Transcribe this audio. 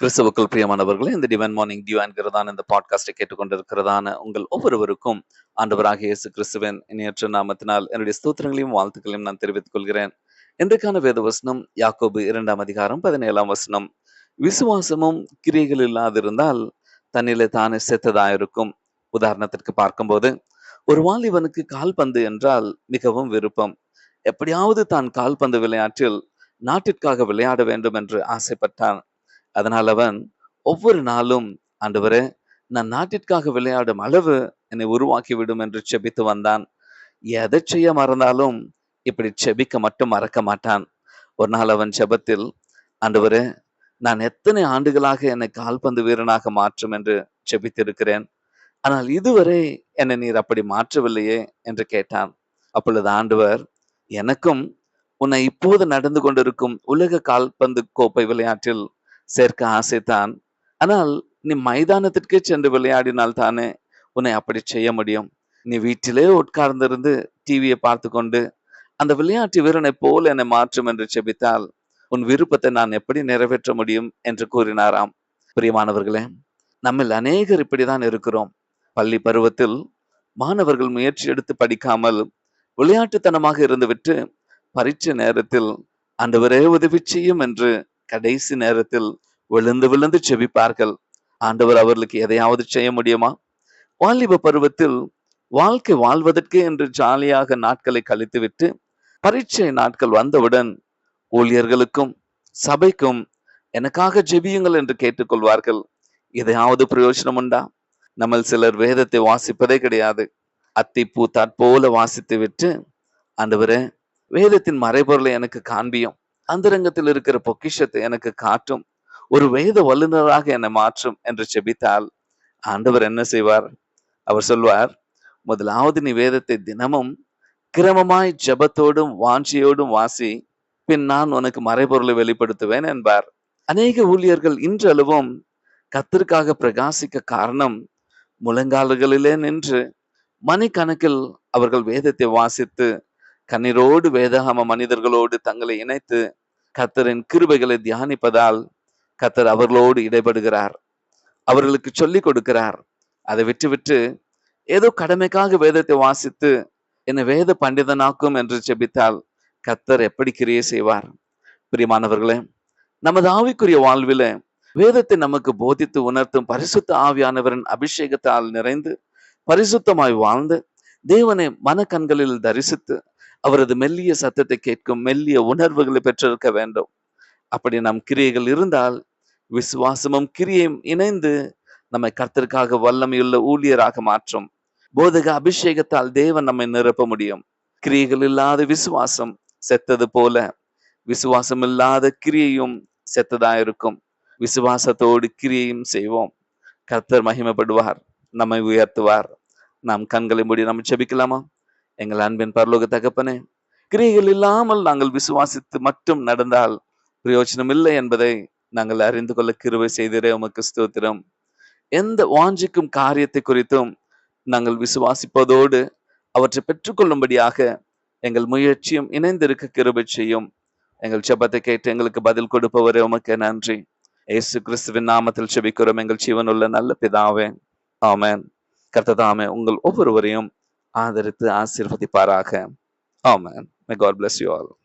கிறிஸ்தவுக்குள் பிரியமானவர்களே இந்த divine morning Devon என்கிறதான இந்த பாட்காஸ்டை கேட்டுக்கொண்டிருக்கிறதான உங்கள் ஒவ்வொருவருக்கும் ஆண்டவராக இயேசு கிறிஸ்துவின் இணையற்ற நாமத்தினால் என்னுடைய ஸ்தோத்திரங்களையும் வாழ்த்துக்களையும் நான் தெரிவித்துக் கொள்கிறேன். இன்றைக்கான வேத வசனம் யாக்கோபு இரண்டாம் அதிகாரம் பதினேழாம் வசனம். விசுவாசமும் கிரியைகள் இல்லாதிருந்தால் தன்னிலே தானே செத்ததாயிருக்கும். உதாரணத்திற்கு பார்க்கும்போது ஒரு வாலிபனுக்கு கால்பந்து என்றால் மிகவும் விருப்பம். எப்படியாவது தான் கால்பந்து விளையாட்டில் நாட்டிற்காக விளையாட வேண்டும் என்று ஆசைப்பட்டான். அதனால் அவன் ஒவ்வொரு நாளும் ஆண்டவரே நான் நாட்டிற்காக விளையாடும் அளவு என்னை உருவாக்கி விடும் என்று செபித்து வந்தான். எதை செய்ய மறந்தாலும் இப்படி செபிக்க மட்டும் மறக்க மாட்டான். ஒரு நாள் அவன் செபத்தில் ஆண்டவரே நான் எத்தனை ஆண்டுகளாக என்னை கால்பந்து வீரனாக மாற்றும் என்று செபித்திருக்கிறேன். ஆனால் இதுவரை என்னை நீர் அப்படி மாற்றவில்லையே என்று கேட்டான். அப்பொழுது ஆண்டவர் எனக்கும் உன்னை இப்போது நடந்து கொண்டிருக்கும் உலக கால்பந்து கோப்பை விளையாட்டில் சேர்க்க ஆசைதான் ஆனால் நீ மைதானத்திற்கே சென்று விளையாடினால் தானே உன்னை அப்படி செய்ய முடியும். நீ வீட்டிலே உட்கார்ந்திருந்து டிவியை பார்த்து கொண்டு அந்த விளையாட்டு வீரனை போல் என்னை மாற்றும் என்று செபித்தால் உன் விருப்பத்தை நான் எப்படி நிறைவேற்ற முடியும் என்று கூறினாராம். பிரியமானவர்களே நம்மில் அநேகர் இப்படிதான் இருக்கிறோம். பள்ளி பருவத்தில் மாணவர்கள் முயற்சி எடுத்து படிக்காமல் விளையாட்டுத்தனமாக இருந்துவிட்டு பரீட்சை நேரத்தில் அந்தவரே உதவி செய்யும் என்று கடைசி நேரத்தில் விழுந்து விழுந்து செபிப்பார்கள். ஆண்டவர் அவர்களுக்கு எதையாவது செய்ய முடியுமா? வாலிப பருவத்தில் வாழ்க்கை வாழ்வதற்கே என்று ஜாலியாக நாட்களை கழித்துவிட்டு பரீட்சை நாட்கள் வந்தவுடன் ஊழியர்களுக்கும் சபைக்கும் எனக்காக ஜெபியுங்கள் என்று கேட்டுக்கொள்வார்கள். எதையாவது பிரயோஜனம் உண்டா? நம்ம சிலர் வேதத்தை வாசிப்பதே கிடையாது. அத்திப்பூ தற்போல வாசித்து விட்டு ஆண்டவரே வேதத்தின் மறைபொருளை எனக்கு காண்பியும். அந்தரங்கத்தில் இருக்கிற பொக்கிஷத்தை எனக்கு காட்டும். ஒரு வேத வல்லுநராக என்னை மாற்றும் என்று செபித்தால் ஆண்டவர் என்ன செய்வார்? அவர் சொல்வார் முதலாவது நீ வேதத்தை தினமும் கிரமமாய் ஜபத்தோடும் வாஞ்சியோடும் வாசி பின் நான் உனக்கு மறைபொருளை வெளிப்படுத்துவேன் என்பார். அநேக ஊழியர்கள் இன்றளவும் கத்திற்காக பிரகாசிக்க காரணம் முழங்கால்களிலே நின்று மணிக்கணக்கில் அவர்கள் வேதத்தை வாசித்து கண்ணீரோடு வேதாகம மனிதர்களோடு தங்களை இணைத்து கத்தரின் கிருபைகளை தியானிப்பதால் கத்தர் அவர்களோடு இடைபடுகிறார். அவர்களுக்கு சொல்லிக் கொடுக்கிறார். அதை விட்டு விட்டு ஏதோ கடமைக்காக வேதத்தை வாசித்து என்னை வேத பண்டிதனாக்கும் என்று செபித்தால் கத்தர் எப்படி கிரியை செய்வார்? பிரியமானவர்களே நமது ஆவிக்குரிய வாழ்வில வேதத்தை நமக்கு போதித்து உணர்த்தும் பரிசுத்த ஆவியானவரின் அபிஷேகத்தால் நிறைந்து பரிசுத்தமாய் வாழ்ந்து தேவனை மனக்கண்களில் தரிசித்து அவரது மெல்லிய சத்தத்தை கேட்கும் மெல்லிய உணர்வுகளை பெற்றிருக்க வேண்டும். அப்படி நம் கிரியைகள் இருந்தால் விசுவாசமும் கிரியையும் இணைந்து நம்மை கர்த்தருக்காக வல்லமையுள்ள ஊழியராக மாற்றும். போதக அபிஷேகத்தால் தேவன் நம்மை நிரப்ப முடியும். கிரியைகள் இல்லாத விசுவாசம் செத்தது போல விசுவாசம் இல்லாத கிரியையும் செத்ததாயிருக்கும் விசுவாசத்தோடு கிரியையும் செய்வோம். கர்த்தர் மகிமைப்படுவார் நம்மை உயர்த்துவார். நாம் கண்களை மூடி நம்ம செபிக்கலாமா எங்கள் அன்பின் பரலோக தகப்பனே கிரியைகள் இல்லாமல் நாங்கள் விசுவாசித்து மட்டும் நடந்தால் பிரயோஜனம் இல்லை என்பதை நாங்கள் அறிந்து கொள்ள கிருவை செய்திரே உமக்கு ஸ்தோத்திரம். எந்த வாஞ்சிக்கும் காரியத்தை குறித்தும் நாங்கள் விசுவாசிப்பதோடு அவற்றை பெற்றுக்கொள்ளும்படியாக எங்கள் முயற்சியும் இணைந்திருக்க கிருபை செய்யும். எங்கள் செபத்தை கேட்டு எங்களுக்கு பதில் கொடுப்பவரே உமக்கு நன்றி. ஏசு கிறிஸ்துவின் நாமத்தில் செபிக்கிறோம் எங்கள் ஜீவனுள்ள நல்ல பிதாவே ஆமேன். கர்த்ததாமே உங்கள் ஒவ்வொருவரையும் ஆதரித்து ஆசீர்வதிப்பாராக. ஆமேன். May God bless you all